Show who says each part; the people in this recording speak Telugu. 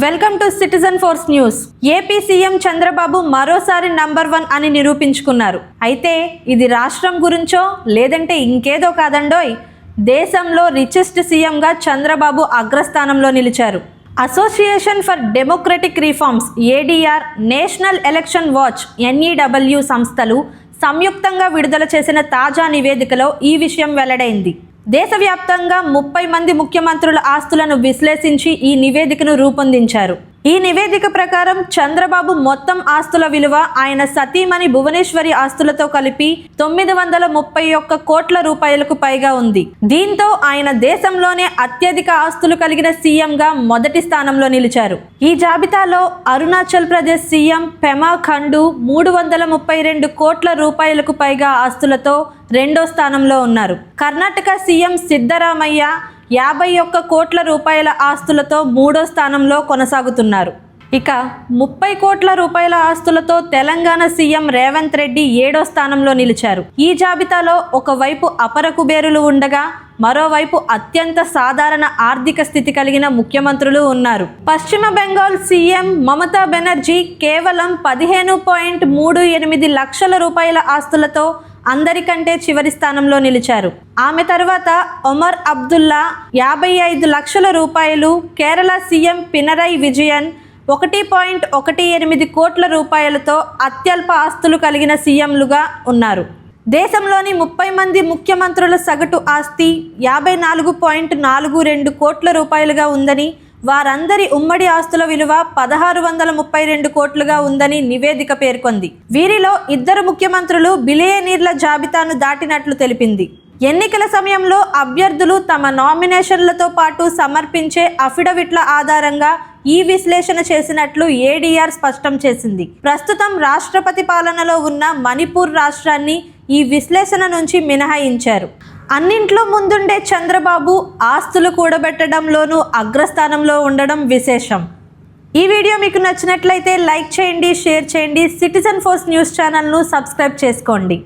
Speaker 1: Welcome to citizen force news. AP CM Chandrababu మరోసారి నంబర్ వన్ అని నిరూపించుకున్నారు. అయితే ఇది రాష్ట్రం గురించో లేదంటే ఇంకేదో కాదండోయ్. దేశంలో రిచెస్ట్ సీఎంగా చంద్రబాబు అగ్రస్థానంలో నిలిచారు. Association for democratic reforms ADR national election watch NEW సంస్థలు సంయుక్తంగా విడుదల చేసిన తాజా నివేదికలో ఈ విషయం వెల్లడైంది. దేశవ్యాప్తంగా ముప్పై మంది ముఖ్యమంత్రుల ఆస్తులను విశ్లేషించి ఈ నివేదికను రూపొందించారు. ఈ నివేదిక ప్రకారం చంద్రబాబు మొత్తం ఆస్తుల విలువ ఆయన సతీమణి భువనేశ్వరి ఆస్తులతో కలిపి తొమ్మిది వందల ముప్పై ఒక్క కోట్ల రూపాయలకు పైగా ఉంది. దీంతో ఆయన దేశంలోనే అత్యధిక ఆస్తులు కలిగిన సీఎంగా మొదటి స్థానంలో నిలిచారు. ఈ జాబితాలో అరుణాచల్ ప్రదేశ్ సీఎం పెమా ఖండు మూడు వందల ముప్పై రెండు కోట్ల రూపాయలకు పైగా ఆస్తులతో రెండో స్థానంలో ఉన్నారు. కర్ణాటక సీఎం సిద్ధరామయ్య యాభై ఒక్క కోట్ల రూపాయల ఆస్తులతో మూడో స్థానంలో కొనసాగుతున్నారు. ఇక ముప్పై కోట్ల రూపాయల ఆస్తులతో తెలంగాణ సీఎం రేవంత్ రెడ్డి ఏడో స్థానంలో నిలిచారు. ఈ జాబితాలో ఒకవైపు అపర కుబేరులు ఉండగా మరోవైపు అత్యంత సాధారణ ఆర్థిక స్థితి కలిగిన ముఖ్యమంత్రులు ఉన్నారు. పశ్చిమ బెంగాల్ సీఎం మమతా బెనర్జీ కేవలం పదిహేను పాయింట్ మూడు ఎనిమిది లక్షల రూపాయల ఆస్తులతో అందరికంటే చివరి స్థానంలో నిలిచారు. ఆమె తర్వాత ఒమర్ అబ్దుల్లా యాభై ఐదు లక్షల రూపాయలు కేరళ సీఎం పినరై విజయన్ ఒకటి పాయింట్ ఒకటి ఎనిమిది కోట్ల రూపాయలతో అత్యల్ప ఆస్తులు కలిగిన సీఎంలుగా ఉన్నారు. దేశంలోని ముప్పై మంది ముఖ్యమంత్రుల సగటు ఆస్తి యాభై నాలుగు పాయింట్ నాలుగు రెండు కోట్ల రూపాయలుగా ఉందని వారందరి ఉమ్మడి ఆస్తుల విలువ పదహారు వందల ముప్పై రెండు కోట్లుగా ఉందని నివేదిక పేర్కొంది. వీరిలో ఇద్దరు ముఖ్యమంత్రులు బిలియనీర్ల జాబితాను దాటినట్లు తెలిపింది. ఎన్నికల సమయంలో అభ్యర్థులు తమ నామినేషన్లతో పాటు సమర్పించే అఫిడవిట్ల ఆధారంగా ఈ విశ్లేషణ చేసినట్లు ఏడీఆర్ స్పష్టం చేసింది. ప్రస్తుతం రాష్ట్రపతి పాలనలో ఉన్న మణిపూర్ రాష్ట్రాన్ని ఈ విశ్లేషణ నుంచి మినహాయించారు. అన్నింట్లో ముందుండే చంద్రబాబు ఆస్తులు కూడబెట్టడంలోనూ అగ్రస్థానంలో ఉండడం విశేషం. ఈ వీడియో మీకు నచ్చినట్లయితే లైక్ చేయండి షేర్ చేయండి. సిటిజన్ ఫోర్స్ న్యూస్ ఛానల్ను సబ్స్క్రైబ్ చేసుకోండి.